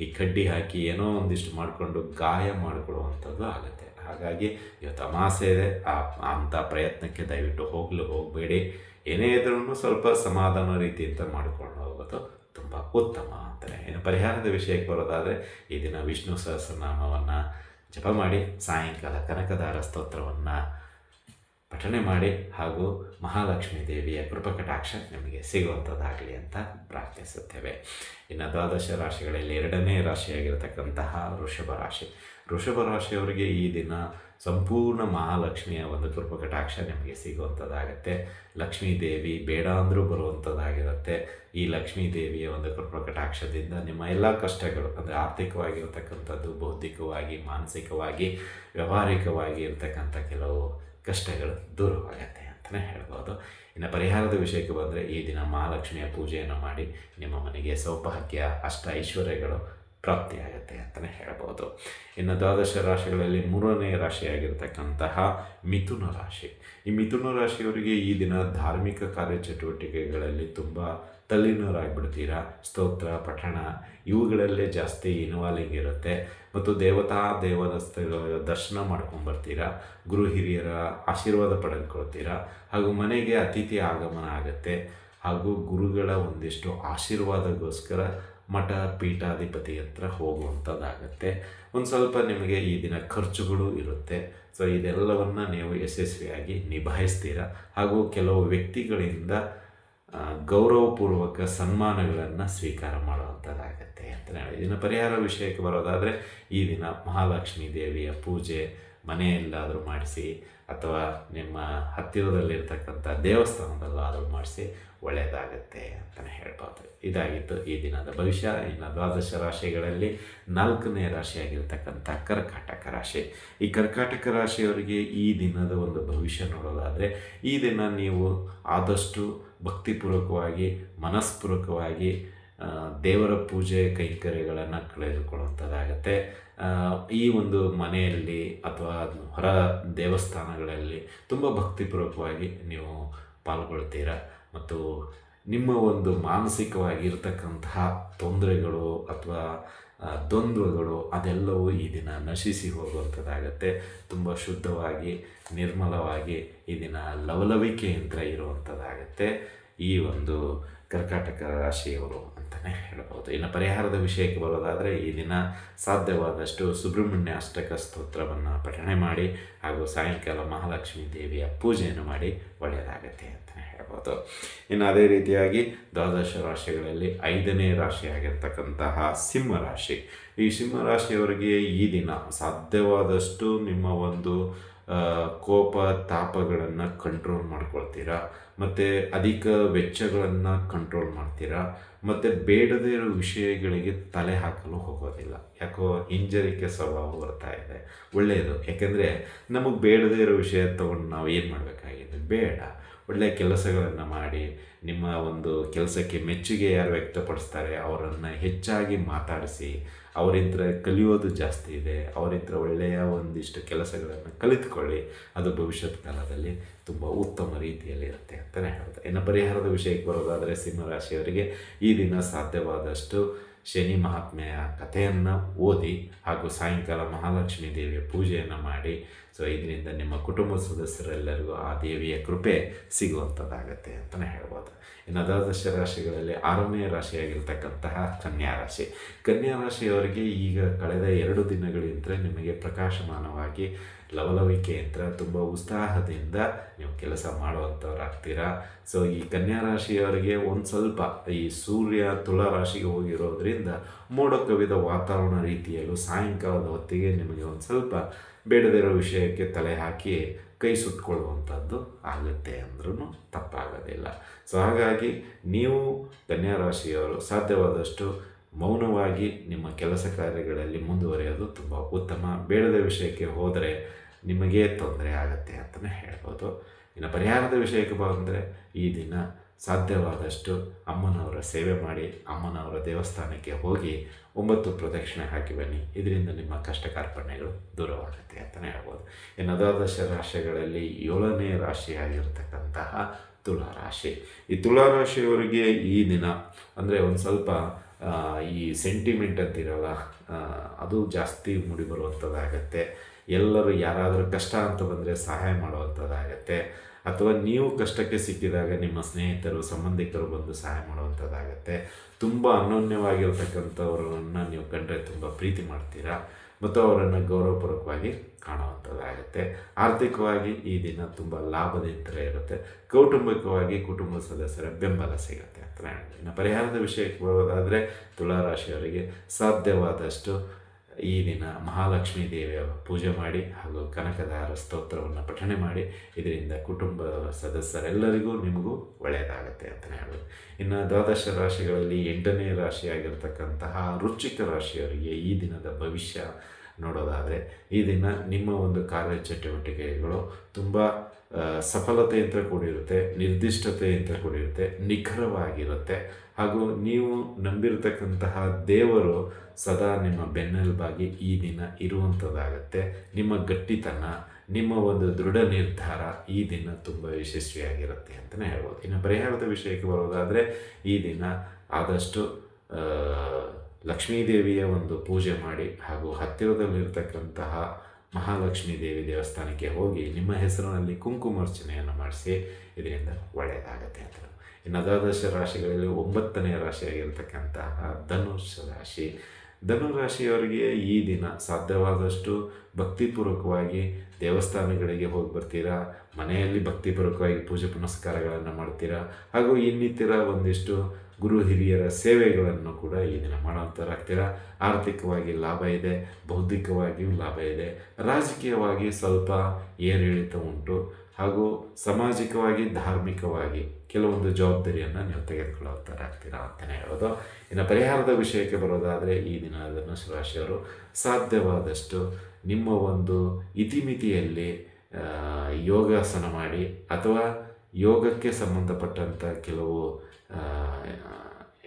ಈ ಕಡ್ಡಿ ಹಾಕಿ ಏನೋ ಒಂದಿಷ್ಟು ಮಾಡಿಕೊಂಡು ಗಾಯ ಮಾಡಿಕೊಡುವಂಥದ್ದು ಆಗುತ್ತೆ. ಹಾಗಾಗಿ ಇವತ್ತು ಅಮಾಸೆ ಇದೆ. ಆ, ಅಂಥ ಪ್ರಯತ್ನಕ್ಕೆ ದಯವಿಟ್ಟು ಹೋಗಲು, ಹೋಗಬೇಡಿ. ಏನೇ ಇದ್ರೂ ಸ್ವಲ್ಪ ಸಮಾಧಾನ ರೀತಿಯಿಂದ ಮಾಡಿಕೊಂಡು ಹೋಗೋದು ತುಂಬ ಉತ್ತಮ ಅಂತಾರೆ ಇನ್ನು ಪರಿಹಾರದ ವಿಷಯಕ್ಕೆ ಬರೋದಾದರೆ ಈ ದಿನ ವಿಷ್ಣು ಸಹಸ್ರನಾಮವನ್ನು ಜಪ ಮಾಡಿ, ಸಾಯಂಕಾಲ ಕನಕದಾರ ಸ್ತೋತ್ರವನ್ನು ಪಠಣೆ ಮಾಡಿ ಹಾಗೂ ಮಹಾಲಕ್ಷ್ಮೀ ದೇವಿಯ ಕೃಪಕಟಾಕ್ಷ ನಿಮಗೆ ಸಿಗುವಂಥದ್ದಾಗಲಿ ಅಂತ ಪ್ರಾರ್ಥಿಸುತ್ತೇವೆ. ಇನ್ನು ದ್ವಾದಶ ರಾಶಿಗಳಲ್ಲಿ ಎರಡನೇ ರಾಶಿಯಾಗಿರತಕ್ಕಂತಹ ವೃಷಭ ರಾಶಿ. ವೃಷಭ ರಾಶಿಯವರಿಗೆ ಈ ದಿನ ಸಂಪೂರ್ಣ ಮಹಾಲಕ್ಷ್ಮಿಯ ಒಂದು ಕೃಪಕಟಾಕ್ಷ ನಿಮಗೆ ಸಿಗುವಂಥದ್ದಾಗತ್ತೆ. ಲಕ್ಷ್ಮೀ ದೇವಿ ಬೇಡ ಅಂದರೂ ಬರುವಂಥದ್ದಾಗಿರುತ್ತೆ. ಈ ಲಕ್ಷ್ಮೀ ದೇವಿಯ ಒಂದು ಕೃಪಕಟಾಕ್ಷದಿಂದ ನಿಮ್ಮ ಎಲ್ಲ ಕಷ್ಟಗಳು, ಅಂದರೆ ಆರ್ಥಿಕವಾಗಿರ್ತಕ್ಕಂಥದ್ದು, ಬೌದ್ಧಿಕವಾಗಿ, ಮಾನಸಿಕವಾಗಿ, ವ್ಯವಹಾರಿಕವಾಗಿ ಇರ್ತಕ್ಕಂಥ ಕೆಲವು ಕಷ್ಟಗಳು ದೂರವಾಗತ್ತೆ ಅಂತಲೇ ಹೇಳ್ಬೋದು. ಇನ್ನು ಪರಿಹಾರದ ವಿಷಯಕ್ಕೆ ಬಂದರೆ ಈ ದಿನ ಮಹಾಲಕ್ಷ್ಮಿಯ ಪೂಜೆಯನ್ನು ಮಾಡಿ ನಿಮ್ಮ ಮನೆಗೆ ಸೌಭಾಗ್ಯ, ಅಷ್ಟ ಐಶ್ವರ್ಯಗಳು ಪ್ರಾಪ್ತಿಯಾಗತ್ತೆ ಅಂತಲೇ ಹೇಳ್ಬೋದು ಇನ್ನು ದ್ವಾದಶ ರಾಶಿಗಳಲ್ಲಿ ಮೂರನೇ ರಾಶಿಯಾಗಿರ್ತಕ್ಕಂತಹ ಮಿಥುನ ರಾಶಿ. ಈ ಮಿಥುನ ರಾಶಿಯವರಿಗೆ ಈ ದಿನ ಧಾರ್ಮಿಕ ಕಾರ್ಯಚಟುವಟಿಕೆಗಳಲ್ಲಿ ತುಂಬ ತಲ್ಲೀನರಾಗಿಬಿಡ್ತೀರಾ? ಸ್ತೋತ್ರ, ಪಠಣ, ಇವುಗಳಲ್ಲೇ ಜಾಸ್ತಿ ಇನ್ವಾಲ್ವಿಂಗ್ ಇರುತ್ತೆ. ಮತ್ತು ದೇವತಾ ದೇವಸ್ಥಗಳ ದರ್ಶನ ಮಾಡ್ಕೊಂಡ್ಬರ್ತೀರಾ ಗುರು ಹಿರಿಯರ ಆಶೀರ್ವಾದ ಪಡೆದುಕೊಳ್ತೀರಾ? ಹಾಗೂ ಮನೆಗೆ ಅತಿಥಿ ಆಗಮನ ಆಗುತ್ತೆ. ಹಾಗೂ ಗುರುಗಳ ಒಂದಿಷ್ಟು ಆಶೀರ್ವಾದಗೋಸ್ಕರ ಮಠ ಪೀಠಾಧಿಪತಿ ಹತ್ರ ಹೋಗುವಂಥದ್ದಾಗತ್ತೆ. ಒಂದು ಸ್ವಲ್ಪ ನಿಮಗೆ ಈ ದಿನ ಖರ್ಚುಗಳು ಇರುತ್ತೆ. ಸೊ ಇದೆಲ್ಲವನ್ನು ನೀವು ಯಶಸ್ವಿಯಾಗಿ ನಿಭಾಯಿಸ್ತೀರ? ಹಾಗೂ ಕೆಲವು ವ್ಯಕ್ತಿಗಳಿಂದ ಗೌರವಪೂರ್ವಕ ಸನ್ಮಾನಗಳನ್ನು ಸ್ವೀಕಾರ ಮಾಡುವಂಥದ್ದಾಗತ್ತೆ ಅಂತ ಹೇಳಿ. ಇದನ್ನು ಪರಿಹಾರ ವಿಷಯಕ್ಕೆ ಬರೋದಾದರೆ, ಈ ದಿನ ಮಹಾಲಕ್ಷ್ಮಿ ದೇವಿಯ ಪೂಜೆ ಮನೆಯಲ್ಲಾದರೂ ಮಾಡಿಸಿ, ಅಥವಾ ನಿಮ್ಮ ಹತ್ತಿರದಲ್ಲಿರ್ತಕ್ಕಂಥ ದೇವಸ್ಥಾನದಲ್ಲಾದರೂ ಮಾಡಿಸಿ ಒಳ್ಳೆಯದಾಗತ್ತೆ ಅಂತಲೇ ಹೇಳ್ಬೋದು. ಇದಾಗಿತ್ತು ಈ ದಿನದ ಭವಿಷ್ಯ. ಇನ್ನು ದ್ವಾದಶ ರಾಶಿಗಳಲ್ಲಿ ನಾಲ್ಕನೇ ರಾಶಿಯಾಗಿರ್ತಕ್ಕಂಥ ಕರ್ಕಾಟಕ ರಾಶಿ. ಈ ಕರ್ಕಾಟಕ ರಾಶಿಯವರಿಗೆ ಈ ದಿನದ ಒಂದು ಭವಿಷ್ಯ ನೋಡೋದಾದರೆ, ಈ ದಿನ ನೀವು ಆದಷ್ಟು ಭಕ್ತಿಪೂರ್ವಕವಾಗಿ, ಮನಸ್ಪೂರ್ವಕವಾಗಿ ದೇವರ ಪೂಜೆ ಕೈಂಕರ್ಯಗಳನ್ನು ಕಳೆದುಕೊಳ್ಳುವಂಥದ್ದಾಗತ್ತೆ. ಈ ಒಂದು ಮನೆಯಲ್ಲಿ ಅಥವಾ ಹೊರ ದೇವಸ್ಥಾನಗಳಲ್ಲಿ ತುಂಬ ಭಕ್ತಿಪೂರ್ವಕವಾಗಿ ನೀವು ಪಾಲ್ಗೊಳ್ತೀರಾ? ಮತ್ತು ನಿಮ್ಮ ಒಂದು ಮಾನಸಿಕವಾಗಿರ್ತಕ್ಕಂತಹ ತೊಂದರೆಗಳು ಅಥವಾ ದ್ವಂದ್ವಗಳು ಅದೆಲ್ಲವೂ ಈ ದಿನ ನಶಿಸಿ ಹೋಗುವಂಥದ್ದಾಗತ್ತೆ. ತುಂಬ ಶುದ್ಧವಾಗಿ, ನಿರ್ಮಲವಾಗಿ ಈ ದಿನ ಲವಲವಿಕೆಯಿಂದ ಇರುವಂಥದ್ದಾಗತ್ತೆ. ಈ ಒಂದು ಕರ್ಕಾಟಕ ರಾಶಿಯವರು ಅಂತಲೇ ಹೇಳ್ಬೋದು. ಇನ್ನು ಪರಿಹಾರದ ವಿಷಯಕ್ಕೆ ಬರೋದಾದರೆ ಈ ದಿನ ಸಾಧ್ಯವಾದಷ್ಟು ಸುಬ್ರಹ್ಮಣ್ಯ ಅಷ್ಟಕ ಸ್ತೋತ್ರವನ್ನು ಪಠಣೆ ಮಾಡಿ ಹಾಗೂ ಸಾಯಂಕಾಲ ಮಹಾಲಕ್ಷ್ಮೀ ದೇವಿಯ ಪೂಜೆಯನ್ನು ಮಾಡಿ ಒಳ್ಳೆಯದಾಗುತ್ತೆ ಅಂತಲೇ ಹೇಳ್ಬೋದು. ಇನ್ನು ಅದೇ ರೀತಿಯಾಗಿ ದ್ವಾದಶ ರಾಶಿಗಳಲ್ಲಿ ಐದನೇ ರಾಶಿಯಾಗಿರ್ತಕ್ಕಂತಹ ಸಿಂಹ ರಾಶಿ. ಈ ಸಿಂಹ ರಾಶಿಯವರಿಗೆ ಈ ದಿನ ಸಾಧ್ಯವಾದಷ್ಟು ನಿಮ್ಮ ಒಂದು ಕೋಪ, ತಾಪಗಳನ್ನು ಕಂಟ್ರೋಲ್ ಮಾಡ್ಕೊಳ್ತೀರಾ? ಮತ್ತು ಅಧಿಕ ವೆಚ್ಚಗಳನ್ನು ಕಂಟ್ರೋಲ್ ಮಾಡ್ತೀರಾ? ಮತ್ತು ಬೇಡದೇ ಇರೋ ವಿಷಯಗಳಿಗೆ ತಲೆ ಹಾಕಲು ಹೋಗೋದಿಲ್ಲ. ಯಾಕೋ ಹಿಂಜರಿಕೆ ಸ್ವಭಾವ ಬರ್ತಾ ಇದೆ. ಒಳ್ಳೆಯದು ಯಾಕೆಂದರೆ ನಮಗೆ ಬೇಡದೇ ಇರೋ ವಿಷಯ ತೊಗೊಂಡು ನಾವು ಏನು ಮಾಡಬೇಕಾಗಿದೆ? ಬೇಡ. ಒಳ್ಳೆಯ ಕೆಲಸಗಳನ್ನು ಮಾಡಿ, ನಿಮ್ಮ ಒಂದು ಕೆಲಸಕ್ಕೆ ಮೆಚ್ಚುಗೆ ಯಾರು ವ್ಯಕ್ತಪಡಿಸ್ತಾರೆ, ಅವರನ್ನು ಹೆಚ್ಚಾಗಿ ಮಾತಾಡಿಸಿ ಅವರಿದ್ದರೆ ಕಲಿಯೋದು ಜಾಸ್ತಿ ಇದೆ ಅವರಿದ್ದರೆ ಒಳ್ಳೆಯ ಒಂದಿಷ್ಟು ಕೆಲಸಗಳನ್ನು ಕಲಿತುಕೊಳ್ಳಿ. ಅದು ಭವಿಷ್ಯದ ಕಾಲದಲ್ಲಿ ತುಂಬ ಉತ್ತಮ ರೀತಿಯಲ್ಲಿ ಇರುತ್ತೆ ಅಂತಲೇ ಹೇಳ್ತಾರೆ ಇನ್ನು ಪರಿಹಾರದ ವಿಷಯಕ್ಕೆ ಬರೋದಾದರೆ ಸಿಂಹರಾಶಿಯವರಿಗೆ ಈ ದಿನ ಸಾಧ್ಯವಾದಷ್ಟು ಶನಿ ಮಹಾತ್ಮೆಯ ಕಥೆಯನ್ನು ಓದಿ ಹಾಗೂ ಸಾಯಂಕಾಲ ಮಹಾಲಕ್ಷ್ಮೀ ದೇವಿಯ ಪೂಜೆಯನ್ನು ಮಾಡಿ ಸೊ ಇದರಿಂದ ನಿಮ್ಮ ಕುಟುಂಬ ಸದಸ್ಯರೆಲ್ಲರಿಗೂ ಆ ದೇವಿಯ ಕೃಪೆ ಸಿಗುವಂಥದ್ದಾಗತ್ತೆ ಅಂತಲೇ ಹೇಳ್ಬೋದು. ಇನ್ನು ದ್ವಾದಶ ರಾಶಿಗಳಲ್ಲಿ ಆರನೇ ರಾಶಿಯಾಗಿರ್ತಕ್ಕಂತಹ ಕನ್ಯಾ ರಾಶಿ. ಕನ್ಯಾ ರಾಶಿಯವರಿಗೆ ಈಗ ಕಳೆದ ಎರಡು ದಿನಗಳಿಂದ ನಿಮಗೆ ಪ್ರಕಾಶಮಾನವಾಗಿ ಲವಲವಿಕೆಯಿಂದ ತುಂಬ ಉತ್ಸಾಹದಿಂದ ನೀವು ಕೆಲಸ ಮಾಡುವಂಥವ್ರಾಗ್ತೀರಾ? ಸೊ ಈ ಕನ್ಯಾ ರಾಶಿಯವರಿಗೆ ಒಂದು ಸ್ವಲ್ಪ ಈ ಸೂರ್ಯ ತುಲಾ ರಾಶಿಗೆ ಹೋಗಿರೋದ್ರಿಂದ ಮೋಡ ಕವಿದ ವಾತಾವರಣ ರೀತಿಯಲ್ಲೂ ಸಾಯಂಕಾಲದ ಹೊತ್ತಿಗೆ ನಿಮಗೆ ಒಂದು ಸ್ವಲ್ಪ ಬೇಡದಿರೋ ವಿಷಯಕ್ಕೆ ತಲೆ ಹಾಕಿ ಕೈ ಸುತ್ತಕೊಳ್ಳುವಂಥದ್ದು ಆಗುತ್ತೆ ಅಂದ್ರೂ ತಪ್ಪಾಗೋದಿಲ್ಲ. ಸೊ ಹಾಗಾಗಿ ನೀವು ಕನ್ಯಾ ರಾಶಿಯವರು ಸಾಧ್ಯವಾದಷ್ಟು ಮೌನವಾಗಿ ನಿಮ್ಮ ಕೆಲಸ ಕಾರ್ಯಗಳಲ್ಲಿ ಮುಂದುವರಿಯೋದು ತುಂಬ ಉತ್ತಮ. ಬೇಡದ ವಿಷಯಕ್ಕೆ ಹೋದರೆ ನಿಮಗೇ ತೊಂದರೆ ಆಗುತ್ತೆ ಅಂತಲೇ ಹೇಳ್ಬೋದು. ಇನ್ನು ಪರಿಹಾರದ ವಿಷಯಕ್ಕೆ ಬಂದರೆ ಈ ದಿನ ಸಾಧ್ಯವಾದಷ್ಟು ಅಮ್ಮನವರ ಸೇವೆ ಮಾಡಿ ಅಮ್ಮನವರ ದೇವಸ್ಥಾನಕ್ಕೆ ಹೋಗಿ ಒಂಬತ್ತು ಪ್ರದಕ್ಷಿಣೆ ಹಾಕಿ ಬನ್ನಿ. ಇದರಿಂದ ನಿಮ್ಮ ಕಷ್ಟ ಕಾರ್ಪಣ್ಯಗಳು ದೂರವಾಗುತ್ತೆ ಅಂತಲೇ ಹೇಳ್ಬೋದು. ಇನ್ನು ದ್ವಾದಶ ರಾಶಿಗಳಲ್ಲಿ ಏಳನೇ ರಾಶಿಯಾಗಿರ್ತಕ್ಕಂತಹ ತುಲಾ ರಾಶಿ. ಈ ತುಲಾ ರಾಶಿಯವರಿಗೆ ಈ ದಿನ ಅಂದರೆ ಒಂದು ಸ್ವಲ್ಪ ಈ ಸೆಂಟಿಮೆಂಟ್ ಅಂತಿರಲ್ಲ ಅದು ಜಾಸ್ತಿ ಮೂಡಿಬರುವಂಥದ್ದಾಗತ್ತೆ ಎಲ್ಲರೂ ಯಾರಾದರೂ ಕಷ್ಟ ಅಂತ ಬಂದರೆ ಸಹಾಯ ಮಾಡುವಂಥದ್ದಾಗತ್ತೆ ಅಥವಾ ನೀವು ಕಷ್ಟಕ್ಕೆ ಸಿಕ್ಕಿದಾಗ ನಿಮ್ಮ ಸ್ನೇಹಿತರು, ಸಂಬಂಧಿಕರು ಬಂದು ಸಹಾಯ ಮಾಡುವಂಥದ್ದಾಗತ್ತೆ. ತುಂಬ ಅನ್ಯೋನ್ಯವಾಗಿರ್ತಕ್ಕಂಥವ್ರನ್ನು ನೀವು ಕಂಡ್ರೆ ತುಂಬ ಪ್ರೀತಿ ಮಾಡ್ತೀರಾ? ಮತ್ತು ಅವರನ್ನು ಗೌರವಪೂರ್ವಕವಾಗಿ ಕಾಣುವಂಥದ್ದಾಗುತ್ತೆ. ಆರ್ಥಿಕವಾಗಿ ಈ ದಿನ ತುಂಬ ಲಾಭದಿಂತರ ಇರುತ್ತೆ. ಕೌಟುಂಬಿಕವಾಗಿ ಕುಟುಂಬ ಸದಸ್ಯರ ಬೆಂಬಲ ಸಿಗುತ್ತೆ ಅಂತ ಹೇಳ್ತೀನಿ ಪರಿಹಾರದ ವಿಷಯಕ್ಕೆ ಬರೋದಾದರೆ ತುಲಾರಾಶಿಯವರಿಗೆ ಸಾಧ್ಯವಾದಷ್ಟು ಈ ದಿನ ಮಹಾಲಕ್ಷ್ಮೀ ದೇವಿಯ ಪೂಜೆ ಮಾಡಿ ಹಾಗೂ ಕನಕದಾರ ಸ್ತೋತ್ರವನ್ನು ಪಠಣೆ ಮಾಡಿ ಇದರಿಂದ ಕುಟುಂಬ ಸದಸ್ಯರೆಲ್ಲರಿಗೂ ನಿಮಗೂ ಒಳ್ಳೆಯದಾಗುತ್ತೆ ಅಂತಲೇ ಹೇಳ್ಬೋದು. ಇನ್ನು ದ್ವಾದಶ ರಾಶಿಗಳಲ್ಲಿ ಎಂಟನೇ ರಾಶಿಯಾಗಿರ್ತಕ್ಕಂತಹ ರುಚಿಕ ರಾಶಿಯವರಿಗೆ ಈ ದಿನದ ಭವಿಷ್ಯ ನೋಡೋದಾದರೆ ಈ ದಿನ ನಿಮ್ಮ ಒಂದು ಕಾರ್ಯಚಟುವಟಿಕೆಗಳು ತುಂಬ ಆ, ಸಫಲತೆಯಿಂದ ಕೂಡಿರುತ್ತೆ ನಿರ್ದಿಷ್ಟತೆಯಿಂದ ಕೂಡಿರುತ್ತೆ ನಿಖರವಾಗಿರುತ್ತೆ. ಹಾಗೂ ನೀವು ನಂಬಿರತಕ್ಕಂತಹ ದೇವರು ಸದಾ ನಿಮ್ಮ ಬೆನ್ನೆಲುಬಾಗಿ ಈ ದಿನ ಇರುವಂಥದ್ದಾಗತ್ತೆ. ನಿಮ್ಮ ಗಟ್ಟಿತನ, ನಿಮ್ಮ ಒಂದು ದೃಢ ನಿರ್ಧಾರ ಈ ದಿನ ತುಂಬ ಯಶಸ್ವಿಯಾಗಿರುತ್ತೆ ಅಂತಲೇ ಹೇಳ್ಬೋದು. ಇನ್ನು ಪರಿಹಾರದ ವಿಷಯಕ್ಕೆ ಬರೋದಾದರೆ, ಈ ದಿನ ಆದಷ್ಟು ಲಕ್ಷ್ಮೀದೇವಿಯ ಒಂದು ಪೂಜೆ ಮಾಡಿ ಹಾಗೂ ಹತ್ತಿರದಲ್ಲಿರ್ತಕ್ಕಂತಹ ಮಹಾಲಕ್ಷ್ಮೀ ದೇವಿ ದೇವಸ್ಥಾನಕ್ಕೆ ಹೋಗಿ ನಿಮ್ಮ ಹೆಸರಿನಲ್ಲಿ ಕುಂಕುಮಾರ್ಚನೆಯನ್ನು ಮಾಡಿಸಿ, ಇದರಿಂದ ಒಳ್ಳೆಯದಾಗತ್ತೆ ಅಂತ ಇನ್ನು ದ್ವಾದಶ ರಾಶಿಗಳಲ್ಲಿ ಒಂಬತ್ತನೇ ರಾಶಿಯಾಗಿರ್ತಕ್ಕಂತಹ ಧನುಷ್ ರಾಶಿ. ಧನು ರಾಶಿಯವರಿಗೆ ಈ ದಿನ ಸಾಧ್ಯವಾದಷ್ಟು ಭಕ್ತಿಪೂರ್ವಕವಾಗಿ ದೇವಸ್ಥಾನಗಳಿಗೆ ಹೋಗಿ ಬರ್ತೀರಾ? ಮನೆಯಲ್ಲಿ ಭಕ್ತಿಪೂರ್ವಕವಾಗಿ ಪೂಜೆ ಪುನಸ್ಕಾರಗಳನ್ನು ಮಾಡ್ತೀರಾ? ಹಾಗೂ ಇನ್ನಿತರ ಒಂದಿಷ್ಟು ಗುರು ಹಿರಿಯರ ಸೇವೆಗಳನ್ನು ಕೂಡ ಈ ದಿನ ಮಾಡುವಂಥರಾಗ್ತೀರಾ ಆರ್ಥಿಕವಾಗಿ ಲಾಭ ಇದೆ, ಬೌದ್ಧಿಕವಾಗಿಯೂ ಲಾಭ ಇದೆ. ರಾಜಕೀಯವಾಗಿ ಸ್ವಲ್ಪ ಏರಿಳಿತ ಉಂಟು ಹಾಗೂ ಸಾಮಾಜಿಕವಾಗಿ, ಧಾರ್ಮಿಕವಾಗಿ ಕೆಲವೊಂದು ಜವಾಬ್ದಾರಿಯನ್ನು ನೀವು ತೆಗೆದುಕೊಳ್ಳುತ್ತಾರಾಗ್ತೀರಾ ಅಂತಲೇ ಹೇಳೋದು. ಇನ್ನು ಪರಿಹಾರದ ವಿಷಯಕ್ಕೆ ಬರೋದಾದರೆ ಈ ದಿನ ಧನುಸು ರಾಶಿಯವರು ಸಾಧ್ಯವಾದಷ್ಟು ನಿಮ್ಮ ಒಂದು ಇತಿಮಿತಿಯಲ್ಲಿ ಯೋಗಾಸನ ಮಾಡಿ ಅಥವಾ ಯೋಗಕ್ಕೆ ಸಂಬಂಧಪಟ್ಟಂಥ ಕೆಲವು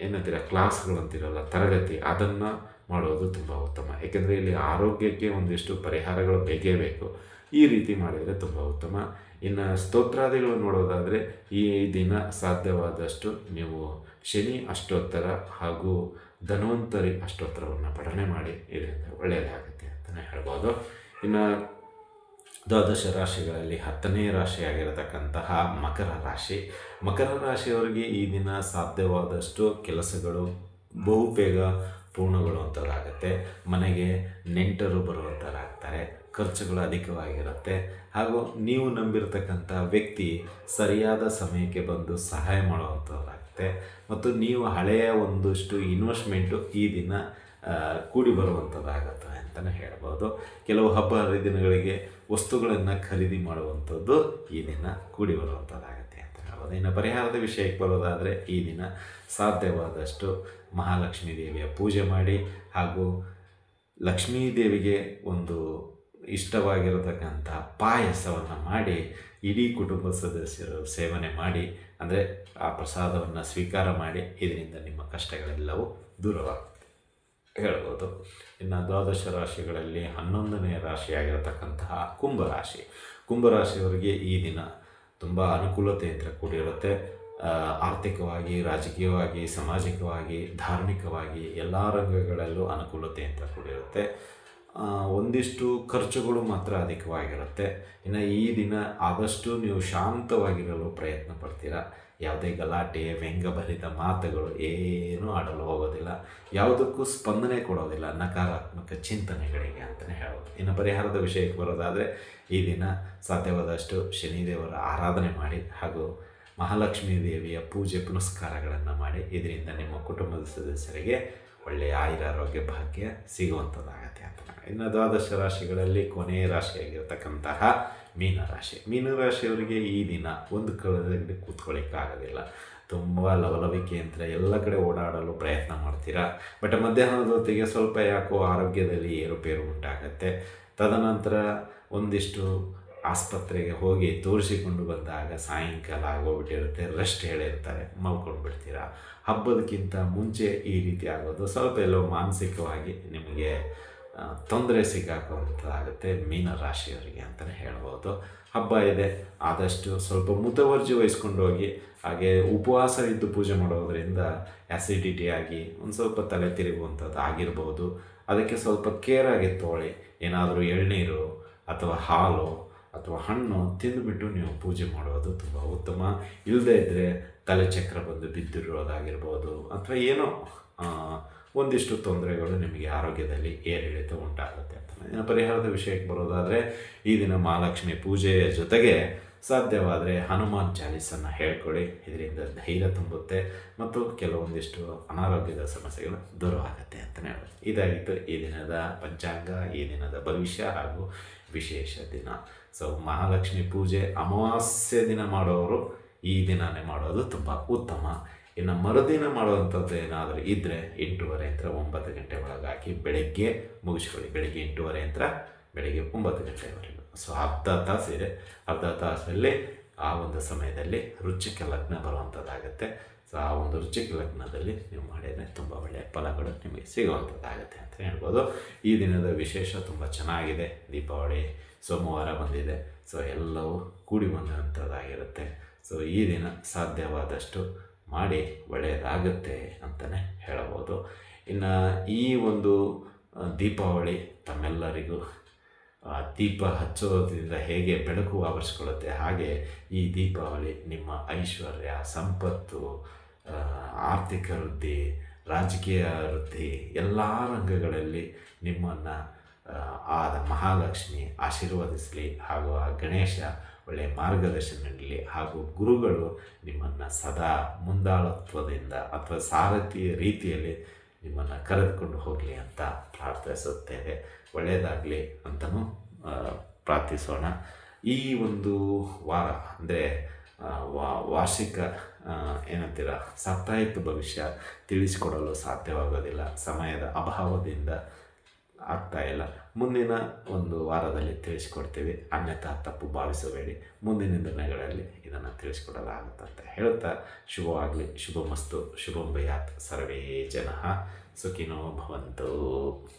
ಏನಂತೀರ ಕ್ಲಾಸ್ಗಳಂತಿರಲ್ಲ ತರಗತಿ ಅದನ್ನು ಮಾಡೋದು ತುಂಬ ಉತ್ತಮ. ಏಕೆಂದರೆ ಇಲ್ಲಿ ಆರೋಗ್ಯಕ್ಕೆ ಒಂದಿಷ್ಟು ಪರಿಹಾರಗಳು ಬೇಕೇ ಬೇಕು. ಈ ರೀತಿ ಮಾಡಿದರೆ ತುಂಬ ಉತ್ತಮ. ಇನ್ನು ಸ್ತೋತ್ರಾದಿಗಳು ನೋಡೋದಾದರೆ ಈ ದಿನ ಸಾಧ್ಯವಾದಷ್ಟು ನೀವು ಶನಿ ಅಷ್ಟೋತ್ತರ ಹಾಗೂ ಧನ್ವಂತರಿ ಅಷ್ಟೋತ್ತರವನ್ನು ಪಠನೆ ಮಾಡಿ ಇದರಿಂದ ಒಳ್ಳೆಯದಾಗುತ್ತೆ ಅಂತಲೇ ಹೇಳ್ಬೋದು. ಇನ್ನು ದ್ವಾದಶ ರಾಶಿಗಳಲ್ಲಿ ಹತ್ತನೇ ರಾಶಿಯಾಗಿರತಕ್ಕಂತಹ ಮಕರ ರಾಶಿ. ಮಕರ ರಾಶಿಯವರಿಗೆ ಈ ದಿನ ಸಾಧ್ಯವಾದಷ್ಟು ಕೆಲಸಗಳು, ಬಹುಬೇಗ ಪೂರ್ಣಗೊಳ್ಳುವಂಥದ್ದಾಗುತ್ತೆ ಮನೆಗೆ ನೆಂಟರು ಬರುವಂಥದ್ದಾಗ್ತಾರೆ ಖರ್ಚುಗಳು ಅಧಿಕವಾಗಿರುತ್ತೆ. ಹಾಗೂ ನೀವು ನಂಬಿರ್ತಕ್ಕಂಥ ವ್ಯಕ್ತಿ ಸರಿಯಾದ ಸಮಯಕ್ಕೆ ಬಂದು ಸಹಾಯ ಮಾಡುವಂಥದ್ದಾಗುತ್ತೆ ಮತ್ತು ನೀವು ಹಳೆಯ ಒಂದಷ್ಟು ಇನ್ವೆಸ್ಟ್ಮೆಂಟು ಈ ದಿನ ಕೂಡಿ ಬರುವಂಥದ್ದಾಗುತ್ತೆ ಅಂತಲೇ ಹೇಳ್ಬೋದು. ಕೆಲವು ಹಬ್ಬ, ಹರಿದಿನಗಳಿಗೆ ವಸ್ತುಗಳನ್ನು ಖರೀದಿ ಮಾಡುವಂಥದ್ದು ಈ ದಿನ ಕೂಡಿ ಬರುವಂಥದ್ದಾಗುತ್ತೆ ಅಂತ ಹೇಳ್ಬೋದು. ಇನ್ನು ಪರಿಹಾರದ ವಿಷಯಕ್ಕೆ ಬರೋದಾದರೆ ಈ ದಿನ ಸಾಧ್ಯವಾದಷ್ಟು ಮಹಾಲಕ್ಷ್ಮೀ ದೇವಿಯ ಪೂಜೆ ಮಾಡಿ ಹಾಗೂ ಲಕ್ಷ್ಮೀ ದೇವಿಗೆ ಒಂದು ಇಷ್ಟವಾಗಿರತಕ್ಕಂಥ ಪಾಯಸವನ್ನು ಮಾಡಿ ಇಡೀ ಕುಟುಂಬ ಸದಸ್ಯರು ಸೇವನೆ ಮಾಡಿ, ಅಂದರೆ ಆ ಪ್ರಸಾದವನ್ನು ಸ್ವೀಕಾರ ಮಾಡಿ ಇದರಿಂದ ನಿಮ್ಮ ಕಷ್ಟಗಳೆಲ್ಲವೂ ದೂರವಾಗುತ್ತೆ ಹೇಳ್ಬೋದು. ಇನ್ನು ದ್ವಾದಶ ರಾಶಿಗಳಲ್ಲಿ ಹನ್ನೊಂದನೇ ರಾಶಿಯಾಗಿರತಕ್ಕಂತಹ ಕುಂಭರಾಶಿ. ಕುಂಭರಾಶಿಯವರಿಗೆ ಈ ದಿನ ತುಂಬ ಅನುಕೂಲತೆಯಿಂದ ಕೂಡಿರುತ್ತೆ. ಆರ್ಥಿಕವಾಗಿ, ರಾಜಕೀಯವಾಗಿ, ಸಾಮಾಜಿಕವಾಗಿ, ಧಾರ್ಮಿಕವಾಗಿ ಎಲ್ಲ ರಂಗಗಳಲ್ಲೂ ಅನುಕೂಲತೆಯಿಂದ ಕೂಡಿರುತ್ತೆ. ಒಂದಿಷ್ಟು ಖರ್ಚುಗಳು ಮಾತ್ರ ಅಧಿಕವಾಗಿರುತ್ತೆ. ಇನ್ನು ಈ ದಿನ ಆದಷ್ಟು ನೀವು ಶಾಂತವಾಗಿರಲು ಪ್ರಯತ್ನ ಪಡ್ತೀರಾ? ಯಾವುದೇ ಗಲಾಟೆ, ವ್ಯಂಗ್ಯಭರಿತ ಮಾತುಗಳು ಏನೂ ಆಡಲು ಹೋಗೋದಿಲ್ಲ. ಯಾವುದಕ್ಕೂ ಸ್ಪಂದನೆ ಕೊಡೋದಿಲ್ಲ, ನಕಾರಾತ್ಮಕ ಚಿಂತನೆಗಳಿಗೆ ಅಂತಲೇ ಹೇಳ್ಬೋದು. ಇನ್ನು ಪರಿಹಾರದ ವಿಷಯಕ್ಕೆ ಬರೋದಾದರೆ, ಈ ದಿನ ಸಾಧ್ಯವಾದಷ್ಟು ಶನಿದೇವರ ಆರಾಧನೆ ಮಾಡಿ ಹಾಗೂ ಮಹಾಲಕ್ಷ್ಮೀ ದೇವಿಯ ಪೂಜೆ ಪುನಸ್ಕಾರಗಳನ್ನು ಮಾಡಿ ಇದರಿಂದ ನಿಮ್ಮ ಕುಟುಂಬದ ಸದಸ್ಯರಿಗೆ ಒಳ್ಳೆಯ ಆಯುರಾರೋಗ್ಯ, ಭಾಗ್ಯ ಸಿಗುವಂಥದ್ದಾಗತ್ತೆ ಅಂತ ಇನ್ನು ದ್ವಾದಶ ರಾಶಿಗಳಲ್ಲಿ ಕೊನೆಯ ರಾಶಿಯಾಗಿರ್ತಕ್ಕಂತಹ ಮೀನರಾಶಿ ಮೀನರಾಶಿಯವರಿಗೆ ಈ ದಿನ ಒಂದು ಕಡೆಯಲ್ಲಿ ಕೂತ್ಕೊಳ್ಳಿಕ್ಕಾಗೋದಿಲ್ಲ ತುಂಬ ಲವಲವಿಕೆ ಅಂತ ಎಲ್ಲ ಕಡೆ ಓಡಾಡಲು ಪ್ರಯತ್ನ ಮಾಡ್ತೀರಾ? ಬಟ್ ಮಧ್ಯಾಹ್ನದ ಹೊತ್ತಿಗೆ ಸ್ವಲ್ಪ ಯಾಕೋ ಆರೋಗ್ಯದಲ್ಲಿ ಏರುಪೇರು ಉಂಟಾಗತ್ತೆ. ತದನಂತರ ಒಂದಿಷ್ಟು ಆಸ್ಪತ್ರೆಗೆ ಹೋಗಿ ತೋರಿಸಿಕೊಂಡು ಬಂದಾಗ ಸಾಯಂಕಾಲ ಆಗೋಗ್ಬಿಟ್ಟಿರುತ್ತೆ ರೆಸ್ಟ್ ಹೇಳಿರ್ತಾರೆ ಮಲ್ಕೊಂಡು ಬಿಡ್ತೀರಾ ಹಬ್ಬದಕ್ಕಿಂತ ಮುಂಚೆ ಈ ರೀತಿ ಆಗೋದು ಸ್ವಲ್ಪ ಎಲ್ಲೋ ಮಾನಸಿಕವಾಗಿ ನಿಮಗೆ ತೊಂದರೆ ಸಿಕ್ಕಾಕುವಂಥದ್ದಾಗುತ್ತೆ ಮೀನ ರಾಶಿಯವರಿಗೆ ಅಂತಲೇ ಹೇಳ್ಬೋದು. ಹಬ್ಬ ಇದೆ, ಆದಷ್ಟು ಸ್ವಲ್ಪ ಮುತುವರ್ಜಿ ವಹಿಸ್ಕೊಂಡು ಹೋಗಿ, ಹಾಗೆ ಉಪವಾಸ ಇದ್ದು ಪೂಜೆ ಮಾಡೋದ್ರಿಂದ ಆ್ಯಸಿಡಿಟಿ ಆಗಿ ಒಂದು ಸ್ವಲ್ಪ ತಲೆ ತಿರುಗುವಂಥದ್ದು ಆಗಿರ್ಬೋದು. ಅದಕ್ಕೆ ಸ್ವಲ್ಪ ಕೇರ್ ಆಗಿ ತೊಗೊಳ್ಳಿ ಏನಾದರೂ ಎಳ್ನೀರು ಅಥವಾ ಹಾಲು ಅಥವಾ ಹಣ್ಣು ತಿಂದುಬಿಟ್ಟು ನೀವು ಪೂಜೆ ಮಾಡೋದು ತುಂಬ ಉತ್ತಮ. ಇಲ್ಲದೇ ಇದ್ದರೆ ತಲೆ ಚಕ್ರ ಬಂದು ಬಿದ್ದಿರೋದಾಗಿರ್ಬೋದು, ಅಥವಾ ಏನೋ ಒಂದಿಷ್ಟು ತೊಂದರೆಗಳು ನಿಮಗೆ ಆರೋಗ್ಯದಲ್ಲಿ ಏರಿಳಿತ ಉಂಟಾಗುತ್ತೆ ಅಂತ. ಇನ್ನು ಪರಿಹಾರದ ವಿಷಯಕ್ಕೆ ಬರೋದಾದರೆ, ಈ ದಿನ ಮಹಾಲಕ್ಷ್ಮಿ ಪೂಜೆಯ ಜೊತೆಗೆ ಸಾಧ್ಯವಾದರೆ ಹನುಮಾನ್ ಚಾಲೀಸನ್ನು ಹೇಳ್ಕೊಳ್ಳಿ. ಇದರಿಂದ ಧೈರ್ಯ ತುಂಬುತ್ತೆ ಮತ್ತು ಕೆಲವೊಂದಿಷ್ಟು ಅನಾರೋಗ್ಯದ ಸಮಸ್ಯೆಗಳು ದೂರ ಆಗುತ್ತೆ ಅಂತಲೇ ಹೇಳೋದು ಇದಾಗಿತ್ತು ಈ ದಿನದ ಪಂಚಾಂಗ, ಈ ದಿನದ ಭವಿಷ್ಯ ಹಾಗೂ ವಿಶೇಷ ದಿನ. ಸೊ ಮಹಾಲಕ್ಷ್ಮಿ ಪೂಜೆ ಅಮಾವಾಸ್ಯೆ ದಿನ ಮಾಡೋರು ಈ ದಿನನೇ ಮಾಡೋದು ತುಂಬ ಉತ್ತಮ ಇನ್ನು ಮರುದಿನ ಮಾಡುವಂಥದ್ದು ಏನಾದರೂ ಇದ್ದರೆ ಎಂಟೂವರೆಯಿಂದ ಒಂಬತ್ತು ಗಂಟೆ ಒಳಗಾಗಿ ಬೆಳಗ್ಗೆ ಮುಗಿಸ್ಕೊಳ್ಳಿ. ಬೆಳಗ್ಗೆ ಎಂಟೂವರೆ ಅಂತ ಬೆಳಗ್ಗೆ ಒಂಬತ್ತು ಗಂಟೆವರೆಗೂ. ಸೊ ಅರ್ಧ ತಾಸಿದೆ ಅರ್ಧ ತಾಸಲ್ಲಿ ಆ ಒಂದು ಸಮಯದಲ್ಲಿ ರುಚಿಕ ಲಗ್ನ ಬರುವಂಥದ್ದಾಗುತ್ತೆ. ಸೊ ಆ ಒಂದು ರುಚಿಕ ಲಗ್ನದಲ್ಲಿ ನೀವು ಮಾಡಿದರೆ ತುಂಬ ಒಳ್ಳೆಯ ಫಲಗಳು ನಿಮಗೆ ಸಿಗುವಂಥದ್ದಾಗುತ್ತೆ ಅಂತ ಹೇಳ್ಬೋದು. ಈ ದಿನದ ವಿಶೇಷ ತುಂಬ ಚೆನ್ನಾಗಿದೆ. ದೀಪಾವಳಿ ಸೋಮವಾರ ಬಂದಿದೆ. ಸೊ ಎಲ್ಲವೂ ಕೂಡಿ ಬಂದಂಥದ್ದಾಗಿರುತ್ತೆ. ಸೊ ಈ ದಿನ ಸಾಧ್ಯವಾದಷ್ಟು ಮಾಡಿ ಒಳ್ಳೆಯದಾಗುತ್ತೆ ಅಂತಲೇ ಹೇಳಬಹುದು ಇನ್ನು ಈ ಒಂದು ದೀಪಾವಳಿ ತಮ್ಮೆಲ್ಲರಿಗೂ, ಆ, ದೀಪ ಹಚ್ಚೋದ್ರಿಂದ ಹೇಗೆ ಬೆಳಕು ಆವರಿಸ್ಕೊಳ್ಳುತ್ತೆ, ಹಾಗೆ ಈ ದೀಪಾವಳಿ ನಿಮ್ಮ ಐಶ್ವರ್ಯ, ಸಂಪತ್ತು ಆರ್ಥಿಕ ವೃದ್ಧಿ, ರಾಜಕೀಯ ವೃದ್ಧಿ, ಎಲ್ಲ ರಂಗಗಳಲ್ಲಿ ನಿಮ್ಮನ್ನು ಆದ ಮಹಾಲಕ್ಷ್ಮಿ ಆಶೀರ್ವದಿಸಲಿ ಹಾಗೂ ಆ ಗಣೇಶ ಒಳ್ಳೆಯ ಮಾರ್ಗದರ್ಶನ ನೀಡಲಿ ಹಾಗೂ ಗುರುಗಳು ನಿಮ್ಮನ್ನು ಸದಾ ಮುಂದಾಳತ್ವದಿಂದ ಅಥವಾ ಸಾರಥಿಯ ರೀತಿಯಲ್ಲಿ ನಿಮ್ಮನ್ನು ಕರೆದುಕೊಂಡು ಹೋಗಲಿ ಅಂತ ಪ್ರಾರ್ಥಿಸುತ್ತೇವೆ. ಒಳ್ಳೆಯದಾಗಲಿ ಅಂತಲೂ ಪ್ರಾರ್ಥಿಸೋಣ. ಈ ಒಂದು ವಾರ ಅಂದರೆ ವಾರ್ಷಿಕ ಏನಂತೀರ, ಸಾಪ್ತಾಹಿಕ ಭವಿಷ್ಯ ತಿಳಿಸಿಕೊಡಲು ಸಾಧ್ಯವಾಗೋದಿಲ್ಲ. ಸಮಯದ ಅಭಾವದಿಂದ ಆಗ್ತಾಯಿಲ್ಲ ಮುಂದಿನ ಒಂದು ವಾರದಲ್ಲಿ ತಿಳಿಸ್ಕೊಡ್ತೀವಿ. ಅನ್ಯಥಾ ತಪ್ಪು ಭಾವಿಸಬೇಡಿ. ಮುಂದಿನ ದಿನಗಳಲ್ಲಿ ಇದನ್ನು ತಿಳಿಸ್ಕೊಡಲಾಗುತ್ತಂತ ಹೇಳುತ್ತಾ ಹೇಳ್ತಾ ಶುಭವಾಗಲಿ ಶುಭಮಸ್ತು ಶುಭಂ ಭಯಾತ್ ಸರ್ವೇ ಜನ. ಸುಖಿನೋ ಭವಂತು.